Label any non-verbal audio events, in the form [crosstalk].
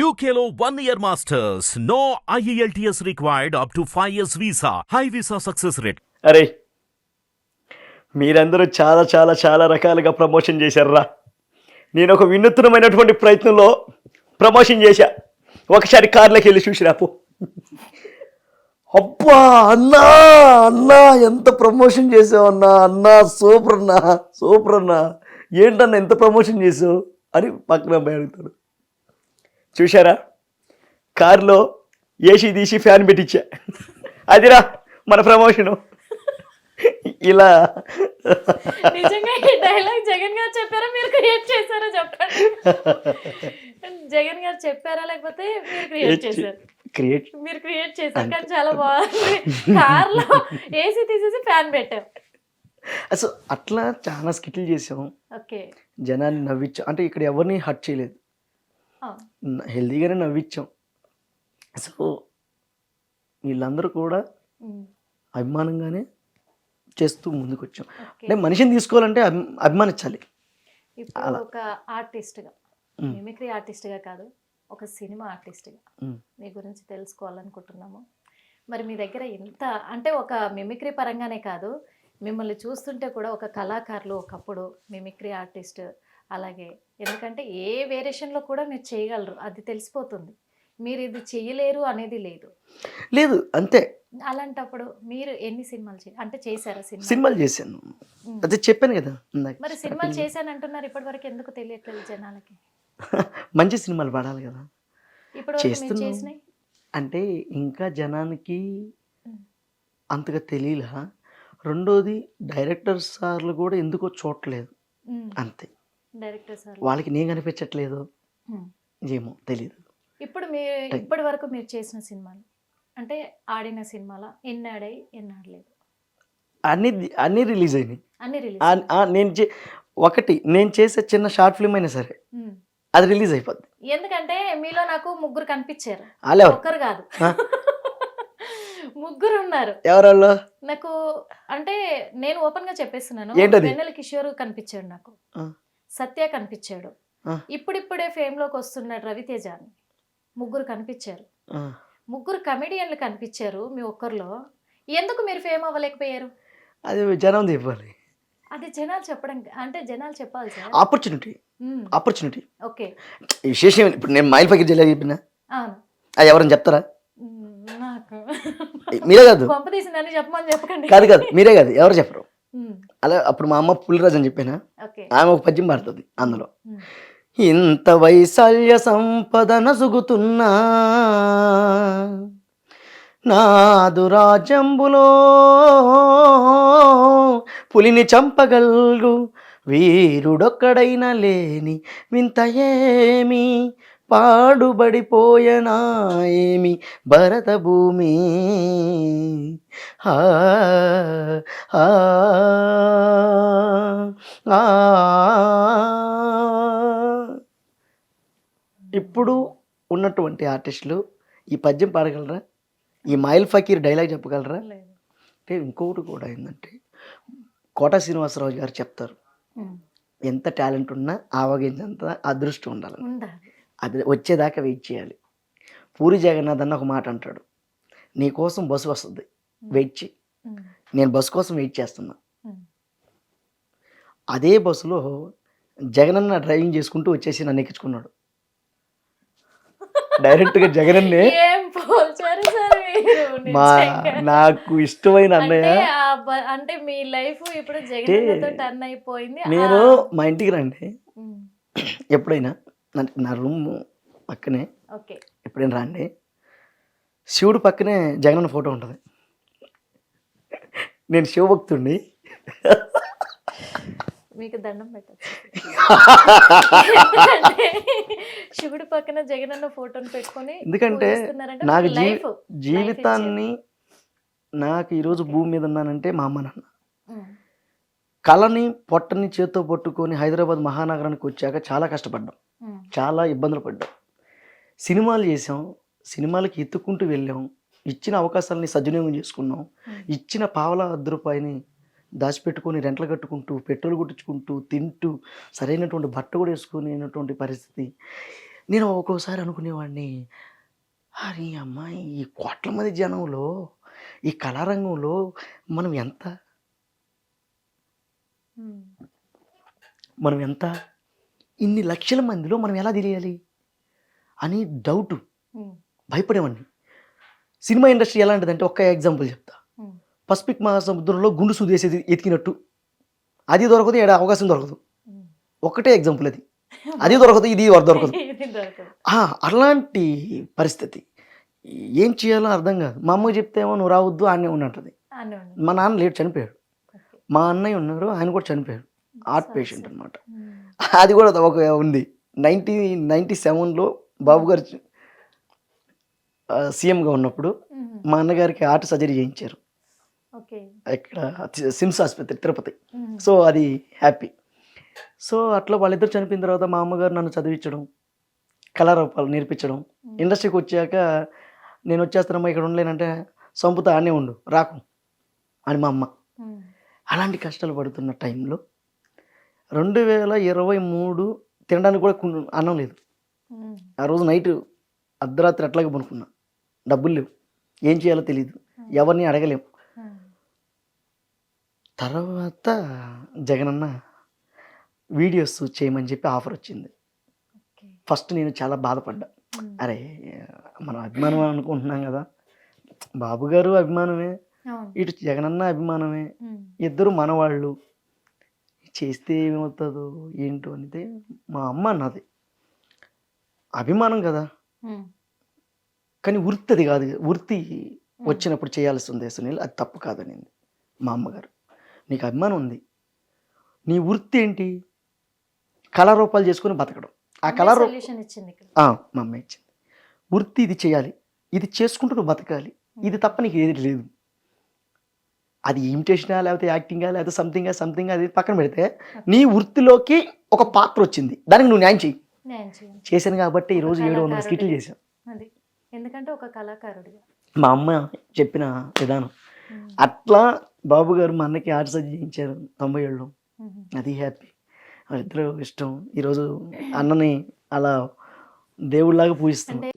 యూకేలో one year masters no E IELTS required up to 5 years visa. High visa success rate. అరే మీరందరూ చాలా చాలా చాలా రకాలుగా ప్రమోషన్ చేశారా నేను ఒక వినూత్నమైనటువంటి ప్రయత్నంలో ప్రమోషన్ చేశా. ఒకసారి కార్లోకి వెళ్ళి చూసి రాపు. అబ్బా అన్నా అన్నా ఎంత ప్రమోషన్ చేసావు అన్నా అన్నా సూపర్ అన్నా సూపర్ అన్నా. ఏంటన్నా ఎంత ప్రమోషన్ చేసావు? అని పక్కన అబ్బాయి అడుగుతాడు. చూశారా? కారులో ఏసీ తీసి ఫ్యాన్ పెట్టించా అదిరా మన ప్రమోషను. ఇలా. నిజంగా ఈ డైలాగ్ జగన్ గారు చెప్పారా? మీరు క్రియేట్ చేశారా చెప్పండి. జగన్ గారు చెప్పారా? లేకపోతే మీరు క్రియేట్ చేశారు? క్రియేట్ మీరు క్రియేట్ చేశారు కానీ చాలా బాగుంది. కార్లో ఏసీ తీసేసి ఫ్యాన్ పెట్టాం. అసలు అట్లా చాలా స్కిట్లు చేసాం ఓకే. జనాన్ని నవ్వించాం అంటే ఇక్కడ ఎవరిని హర్ట్ చేయలేదు. హెల్దీగానే నవ్వించాం సో వీళ్ళందరూ కూడా అభిమానంగానే చేస్తూ ముందుకు వచ్చాం అంటే మనిషిని తీసుకోవాలంటే అభి అభిమానించాలి. ఒక ఆర్టిస్ట్గా మ్. మిమిక్రీ ఆర్టిస్ట్గా కాదు ఒక సినిమా ఆర్టిస్ట్గా మ్. మీ గురించి తెలుసుకోవాలనుకుంటున్నాము. మరి మీ దగ్గర ఇంత అంటే ఒక మిమిక్రీ పరంగానే కాదు మిమ్మల్ని చూస్తుంటే కూడా ఒక కళాకారులు ఒకప్పుడు మిమిక్రీ ఆర్టిస్ట్ అలాగే. ఎందుకంటే ఏ వేరియేషన్లో కూడా మీరు చేయగలరు. అది తెలిసిపోతుంది. మీరు ఇది చేయలేరు అనేది లేదు. లేదు అంతే. అలాంటప్పుడు మీరు ఎన్ని సినిమాలు అంటే చేశారా సినిమా? సినిమాలు చేశాను. అదే చెప్పాను కదా. మరి సినిమాలు చేశానంటున్నారు ఇప్పటివరకు ఎందుకు తెలియట్లేదు జనాలకి? [laughs] మంచి సినిమాలు పడాలి కదా. ఇప్పుడు అంటే ఇంకా జనానికి. అంతగా తెలియలా. రెండోది డైరెక్టర్ సార్లు కూడా ఎందుకో చూడట్లేదు. అంతే. Director sir. వాళ్ళకి నేను కనిపించట్లేదు. ఏమో తెలియదు ఇప్పుడు మీరు. ఇప్పటి వరకు మీరు చేసిన సినిమాలు అంటే ఆడిన సినిమాల ఎన్ని ఆడాయి ఎన్ని ఆడలేదు అన్ని అన్నీ రిలీజ్ అయినాయి నేను ఒకటి నేను చేసే చిన్న షార్ట్ ఫిల్మ్ అయినా సరే అది రిలీజ్ అయిపోద్ది. ఎందుకంటే మీలో నాకు ముగ్గురు కనిపించారు. ఎవరు ఒక్కరు కాదు? [laughs] ముగ్గురు ఉన్నారు. ఎవరాళ్ళు? నాకు అంటే నేను ఓపెన్గా చెప్పేస్తున్నాను? వెన్నెల కిషోర్ కనిపించాడు నాకు. సత్య కనిపించాడు. ఇప్పుడిప్పుడే ఫేమ్లోకి వస్తున్నాడు రవితేజ అని ముగ్గురు కనిపించారు. ముగ్గురు కమెడియన్లు కనిపించారు మీ ఒక్కరిలో. ఎందుకు మీరు ఫేమ్ అవ్వలేకపోయారు? అది జనం చెప్పాలి. అది జనాలు చెప్పడం అంటే జనాలు చెప్పాలి సార్. ఆపర్చునిటీ. Opportunity okay. విశేషం? ఇప్పుడు నేను మైల్ ఫకీర్ జిల్లా చెప్పిన? అది ఎవరైనా చెప్తారా? నాకు. మీరే కాదు. పంప తీసిందని చెప్పమని చెప్పకండి. కాదు కాదు మీరే కాదు ఎవరు చెప్పరు. అలా అప్పుడు మా అమ్మ పులిరాజు అని చెప్పాను? ఆమె ఒక పద్యం పాడుతుంది అందులో. ఇంత వైశాల్య సంపద నసుగుతున్నా నాదు రాజ్యంబులో పులిని చంపగల్గు వీరుడొక్కడైన లేని వింత ఏమి పాడుబడిపోయనా ఏమి భరత భూమి ఆ, ఆ, ఆ. ఇప్పుడు ఉన్నటువంటి ఆర్టిస్టులు ఈ పద్యం పాడగలరా ఈ మైల్ ఫకీర్ డైలాగ్ చెప్పగలరా. అంటే ఇంకొకటి కూడా ఏంటంటే కోట శ్రీనివాసరావు గారు చెప్తారు. ఎంత టాలెంట్ ఉన్నా ఆవగించంత అదృష్టం ఉండాలి అది వచ్చేదాకా వెయిట్ చేయాలి. పూరి జగన్నాథ్ అన్న ఒక మాట అంటాడు. నీ కోసం బస్సు వస్తుంది. వెయిట్ చేయి. నేను బస్సు కోసం వెయిట్ చేస్తున్నా. అదే బస్సులో జగనన్న డ్రైవింగ్ చేసుకుంటూ వచ్చేసి నన్ను ఎక్కించుకున్నాడు. [laughs] డైరెక్ట్గా జగనన్నే మా. నాకు ఇష్టమైన అన్నయ్య అంటే మీ లైఫ్ ఇప్పుడు జగన్తో టర్న్ అయిపోయింది. నేను మా ఇంటికి రండి. ఎప్పుడైనా నా- నా రూమ్ పక్కనే. ఓకే. ఎప్పుడైనా రండి. శివుడు పక్కనే జగనన్న ఫోటో ఉంటుంది. నేను శివభక్తుడిని మీకు దండం పెట్టచ్చు. [laughs] శివుడి పక్కన జగనన్న ఫోటోని పెట్టుకొని ఎందుకంటే నాకు జీవితాన్ని నాకు ఈరోజు భూమి మీద ఉన్నానంటే మా అమ్మ నాన్న. కళని పొట్టని చేత్తో పట్టుకొని హైదరాబాద్ మహానగరానికి వచ్చాక చాలా కష్టపడ్డాం. చాలా ఇబ్బందులు పడ్డాం సినిమాలు చేసాం సినిమాలకి ఎత్తుకుంటూ వెళ్ళాం ఇచ్చిన అవకాశాలని సద్వినియోగం చేసుకున్నాం. ఇచ్చిన పావలా అర్ధ రూపాయిని దాచిపెట్టుకొని రెంట్లు కట్టుకుంటూ పెట్రోల్ కొట్టించుకుంటూ తింటూ సరైనటువంటి బట్ట కూడా వేసుకునేటువంటి పరిస్థితి నేను ఒక్కోసారి అనుకునేవాడిని అరే అమ్మాయి ఈ కోట్ల మంది జనంలో ఈ కళారంగంలో మనం ఎంత. మనం ఎంత ఇన్ని లక్షల మందిలో మనం ఎలా తెలియాలి? అని డౌట్. భయపడేవాడిని. సినిమా ఇండస్ట్రీ ఎలాంటిదంటే ఒక్క ఎగ్జాంపుల్ చెప్తా. పసిఫిక్ మహాసముద్రంలో గుండు సూదేసేది ఎతికినట్టు. అది దొరకదు ఏడ అవకాశం దొరకదు. ఒకటే ఎగ్జాంపుల్ అది. [laughs] అది దొరకదు ఇది దొరకదు. [laughs] అలాంటి పరిస్థితి. ఏం చేయాలో అర్థం కాదు. మా అమ్మకి చెప్తేమో నువ్వు రావద్దు ఉన్నట్టుంది అని ఉంది. మా నాన్న లేట్ చనిపోయాడు. మా అన్నయ్య ఉన్నారు ఆయన కూడా చనిపోయాడు. Heart patient. అనమాట. అది కూడా ఒక ఉంది. నైన్టీ నైంటీ సెవెన్లో బాబు గారు సీఎంగా ఉన్నప్పుడు. మా అన్నగారికి హార్ట్ సర్జరీ చేయించారు. ఓకే. ఇక్కడ సిమ్స్ ఆసుపత్రి తిరుపతి. సో అది హ్యాపీ. సో అట్లా వాళ్ళిద్దరు చనిపోయిన తర్వాత మా అమ్మగారు నన్ను చదివించడం కళారూపాలు నేర్పించడం. ఇండస్ట్రీకి వచ్చాక నేను వచ్చేస్తానమ్మా ఇక్కడ ఉండలేనంటే సంపుతా ఆనే ఉండు రాకు అని మా అమ్మ. అలాంటి కష్టాలు పడుతున్న టైంలో రెండు వేల ఇరవై మూడు తినడానికి కూడా అన్నం లేదు. ఆ రోజు నైట్ అర్ధరాత్రి అట్లాగే పనుకున్నా డబ్బులు లేవు ఏం చేయాలో తెలియదు ఎవరిని అడగలేం ఉమ్. తర్వాత జగనన్న వీడియోస్ చేయమని చెప్పి ఆఫర్ వచ్చింది. ఫస్ట్ నేను చాలా బాధపడ్డా. అరే మనం అభిమానం అనుకుంటున్నాం కదా బాబు గారు అభిమానమే. ఇటు జగనన్న అభిమానమే. ఇద్దరు మనవాళ్ళు. చేస్తే ఏమవుతుందో ఏంటో అనేది మా అమ్మ అన్నది. అభిమానం కదా. కానీ వృత్తి అది కాదు. వృత్తి వచ్చినప్పుడు చేయాల్సి ఉంది సునీల్. అది తప్పు కాదనింది మా అమ్మగారు. నీకు అభిమానం ఉంది. నీ వృత్తి ఏంటి? కళారూపాలు చేసుకుని బతకడం. ఆ అమ్మే కళారూ సొల్యూషన్ ఇచ్చింది ఇక్కడ. ఆ, మా అమ్మ ఇచ్చింది. వృత్తి ఇది చేయాలి. ఇది చేసుకుంటూ నువ్వు బతకాలి. ఇది తప్ప నీకు ఏది లేదు. అది ఇమిటేషనా లేకపోతే యాక్టింగా లేకపోతే సంథింగ్ సంథింగ్ అది పక్కన పెడితే నీ వృత్తిలోకి ఒక పాత్ర వచ్చింది. దానికి నువ్వు న్యాయం చేయి న్యాయం చేయండి చేశాను కాబట్టి ఈ రోజు ఏడు వందల స్కిట్లు. చేశాను ఎందుకంటే ఒక కళాకారుడిగా మా అమ్మ చెప్పిన విధానం. అట్లా బాబు గారు మా అన్నకి ఆర్ట్ సర్జరీ చేయించారు తొంభై ఏళ్ళు. అది హ్యాపీ. వాళ్ళిద్దరూ ఇష్టం. ఈరోజు అన్నని అలా దేవుళ్ళలాగా పూజిస్తాం అంటే